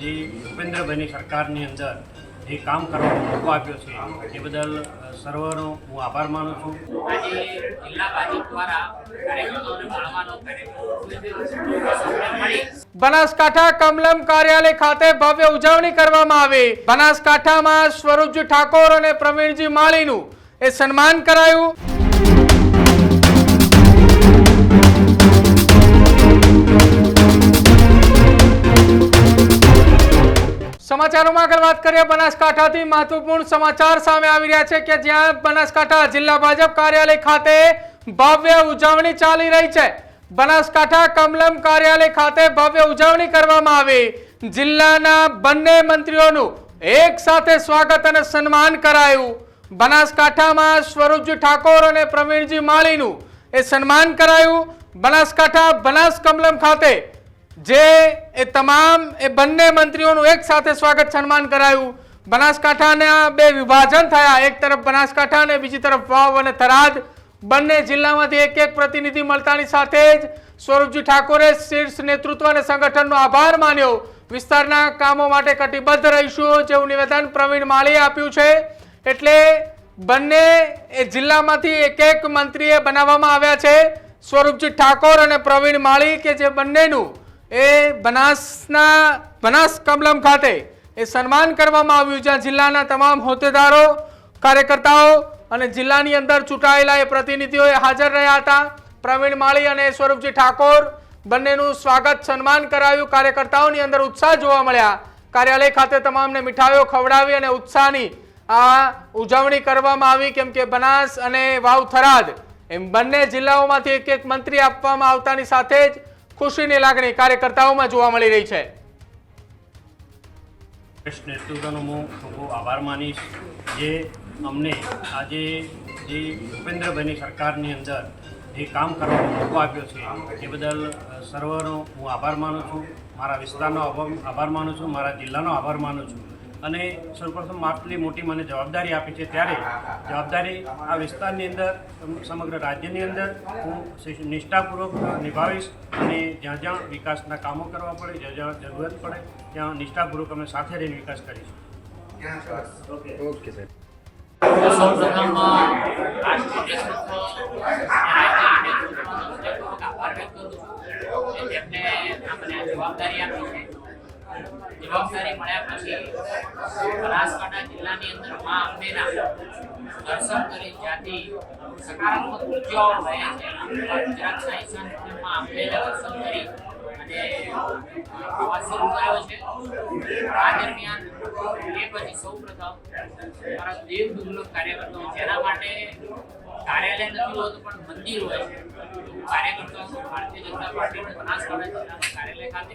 જે ભૂપેન્દ્રભાઈની સરકારની અંદર જે કામ કરવાનો મોકો આપ્યો છે એ બદલ સર્વનો હું આભાર માનું છું. આજે જિલ્લા ભાજપ દ્વારા કાર્યકર્તાઓને મળવાનો કાર્યક્રમ બનાસકાંઠા કમલમ કાર્યાલય ખાતે ભવ્ય ઉજવણી કરવામાં આવી. બનાસકાંઠામાં સ્વરૂપજી ઠાકોર અને પ્રવીણજી માળીનું એ સન્માન કરાયું. સમાચારોમાં આગળ વાત કરીએ, બનાસકાંઠાથી મહત્વપૂર્ણ સમાચાર સામે આવી રહ્યા છે કે જ્યાં બનાસકાંઠા જિલ્લા ભાજપ કાર્યાલય ખાતે ભવ્ય ઉજવણી ચાલી રહી છે. બનાસકાંઠા કમલમ કાર્યાલય ખાતે ભવ્ય ઉજવણી કરવામાં આવી. જિલ્લાના બંને મંત્રીઓનું એક સાથે સ્વાગત અને સન્માન કરાયું. બનાસકાંઠામાં સ્વરૂપજી ઠાકોર અને પ્રવીણજી માળીનું એ સન્માન કરાયું. બનાસકાંઠા બનાસ કમલમ ખાતે જે એ તમામ એ બંને મંત્રીઓનું એક સાથે સ્વાગત સન્માન કરાયું. બનાસકાંઠાના બે વિભાજન થયા. એક તરફ બનાસકાંઠા અને બીજી તરફ વાવ અને થરાદ. બંને જિલ્લામાંથી એક એક પ્રતિનિધિ મળતાની સાથે જ સ્વરૂપજી ઠાકોરે શીર્ષ નેતૃત્વ અને સંગઠનનો આભાર માન્યો. વિસ્તારના કામો માટે કટિબદ્ધ રહીશું જેવું નિવેદન પ્રવીણ માળીએ આપ્યું છે. એટલે બંને એ જિલ્લામાંથી એક એક મંત્રીએ બનાવવામાં આવ્યા છે. સ્વરૂપજી ઠાકોર અને પ્રવીણ માળી કે જે બંનેનું એ બનાસના, બનાસ કમલમ ખાતે એ સન્માન કરવામાં આવ્યું જ્યાં જિલ્લાના તમામ હોદ્દેદારો, કાર્યકર્તાઓ અને જિલ્લાની અંદર ચૂંટાયેલા એ પ્રતિનિધિઓએ હાજર રહ્યા હતા. પ્રવીણ માળી અને સ્વરૂપજી ઠાકોર બંનેનું સ્વાગત, સન્માન કરાયું કાર્યકર્તાઓની અંદર ઉત્સાહ જોવા મળ્યા. કાર્યાલય ખાતે તમામને મીઠાઈઓ ખવડાવી અને ઉત્સાહની આ ઉજવણી કરવામાં આવી, કેમ કે બનાસ અને વાવ થરાદ એમ બંને જિલ્લાઓમાંથી એક એક મંત્રી આપવામાં આવતાની સાથે જ ખુશીની લાગણી કાર્યકર્તાઓમાં જોવા મળી રહી છે. નેતૃત્વનો હું ખૂબ આભાર માનીશ. જે અમને આજે જે ભૂપેન્દ્રભાઈની સરકારની અંદર જે કામ કરવાનો મોકો આપ્યો છે, એ બદલ સર્વનો હું આભાર માનું છું. મારા વિસ્તારનો આભાર માનું છું. મારા જિલ્લાનો આભાર માનું છું. અને સૌપ્રથમ આટલી મોટી મને જવાબદારી આપી છે ત્યારે જવાબદારી આ વિસ્તારની અંદર સમગ્ર રાજ્યની અંદર હું નિષ્ઠાપૂર્વક નિભાવીશ અને જ્યાં જ્યાં વિકાસના કામો કરવા પડે જ્યાં જ્યાં જરૂરત પડે ત્યાં નિષ્ઠાપૂર્વક અમે સાથે રહીને વિકાસ કરીશું. ઓકે. તેમને અમને જવાબદારી આપી છે. જવાબદારી મળ્યા પછી બનાસકાંઠા જિલ્લાની અંદર મા અંબેના દર્શન કરી જ્યાંથી સકારાત્મક ઉર્જાઓ રહે છે. ગુજરાત સાયન્સમાં અંબેના દર્શન કરી અને આ દરમિયાન એ પછી સૌપ્રથમ મારા દેવ દુર્લભ કાર્યકર્તાઓ, જેના માટે કાર્યાલય નથી હોતું, પણ મંદિર હોય છે. કાર્યકર્તાઓ ભારતીય જનતા કાર્યાલય ખાતે